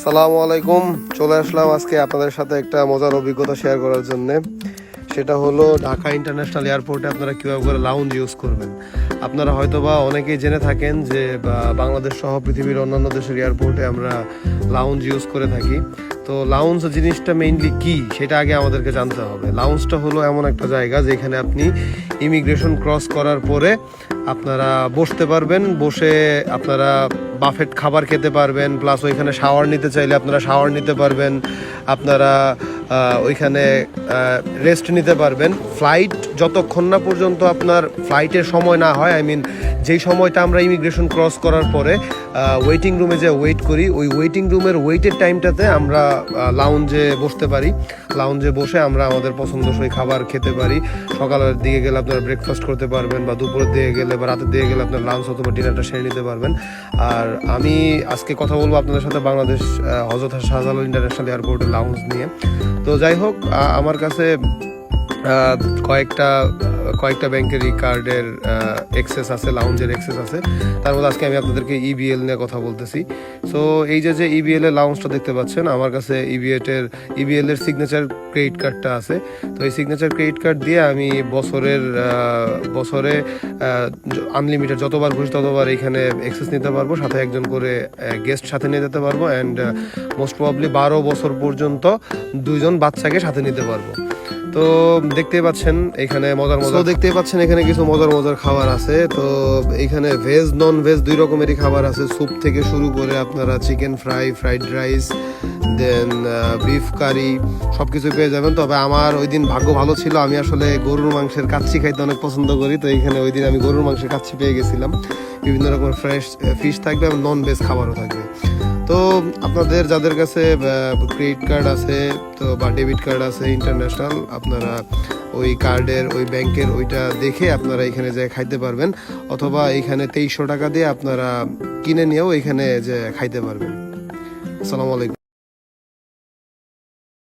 সালামু আলাইকুম। চলে আসলাম আজকে আপনাদের সাথে একটা মজার অভিজ্ঞতা শেয়ার করার জন্য। সেটা হলো ঢাকা ইন্টারন্যাশনাল এয়ারপোর্টে আপনারা কীভাবে করে লাউঞ্জ ইউজ করবেন। আপনারা হয়তোবা অনেকেই জেনে থাকেন যে বাংলাদেশ সহ পৃথিবীর অন্যান্য দেশের এয়ারপোর্টে আমরা লাউঞ্জ ইউজ করে থাকি। তো লাউঞ্জ জিনিসটা মেইনলি কি, সেটা আগে আমাদেরকে জানতে হবে। লাউঞ্জটা হলো এমন একটা জায়গা যেখানে আপনি ইমিগ্রেশন ক্রস করার পরে আপনারা বসতে পারবেন, বসে আপনারা বাফেট খাবার খেতে পারবেন প্লাস ওইখানে শাওয়ার নিতে চাইলে আপনারা শাওয়ার নিতে পারবেন, আপনারা ওইখানে রেস্ট নিতে পারবেন। ফ্লাইট যতক্ষণ না পর্যন্ত আপনার ফ্লাইটের সময় না হয় আই মিন যেই সময়টা আমরা ইমিগ্রেশন ক্রস করার পরে ওয়েটিং রুমে যে ওয়েট করি, ওই ওয়েটিং রুমের ওয়েটের টাইমটাতে আমরা লাউঞ্জে বসতে পারি। লাউঞ্জে বসে আমরা আমাদের পছন্দসই খাবার খেতে পারি। সকালের দিকে গেলে আপনারা ব্রেকফাস্ট করতে পারবেন বা দুপুরের দিকে গেলে বা রাতের দিকে গেলে আপনার লাঞ্চ অথবা ডিনারটা সেরে নিতে পারবেন। আর আমি আজকে কথা বলব আপনাদের সাথে বাংলাদেশ হজরত শাহজালাল ইন্টারন্যাশনাল এয়ারপোর্টের লাউঞ্জ নিয়ে। তো যাই হোক আমার কাছে কয়েকটা কয়েকটা ব্যাংকেরই কার্ডের এক্সেস আছে লাউঞ্জের এক্সেস আছে। তার মধ্যে আজকে আমি আপনাদেরকে ইবিএল নিয়ে কথা বলতেছি। সো এই যে যে ইবিএল এর লাউঞ্জটা দেখতে পাচ্ছেন, আমার কাছে ইবিএল এর ইবিএল এর সিগনেচার ক্রেডিট কার্ডটা আছে। তো এই সিগনেচার ক্রেডিট কার্ড দিয়ে আমি বছরের বছরে আনলিমিটেড যতবার খুশি ততবার এখানে এক্সেস নিতে পারব, সাথে একজন করে গেস্ট সাথে নিয়ে যেতে পারব। অ্যান্ড মোস্ট প্রবাবলি বারো বছর পর্যন্ত দুইজন বাচ্চাকে সাথে নিতে পারব। তো দেখতেই পাচ্ছেন এখানে মজার মজার দেখতেই পাচ্ছেন এখানে কিছু মজার মজার খাবার আছে। তো এখানে ভেজ নন ভেজ দুই রকমেরই খাবার আছে। স্যুপ থেকে শুরু করে আপনারা chicken fry fried rice then beef curry সব কিছু পেয়ে যাবেন। তবে আমার ওই দিন ভাগ্য ভালো ছিল। আমি আসলে গরুর মাংসের কাচ্ছি খাইতে অনেক পছন্দ করি। তো এখানে ওই দিন আমি গরুর মাংসের কাচ্ছি পেয়ে গেছিলাম। বিভিন্ন রকমের ফ্রেশ ফিশ থাকবে এবং নন ভেজ খাবারও থাকবে। তো আপনাদের, যাদের কাছে ক্রেডিট কার্ড আছে, তো বা ডেবিট কার্ড আছে ইন্টারন্যাশনাল আপনারা ওই কার্ডের ওই ব্যাংকের ওইটা দেখে আপনারা এখানে যে খাইতে পারবেন, অথবা এখানে তেইশশো টাকা দিয়ে আপনারা কিনে নিয়েও এখানে যে খাইতে পারবেন। আসসালামু আলাইকুম।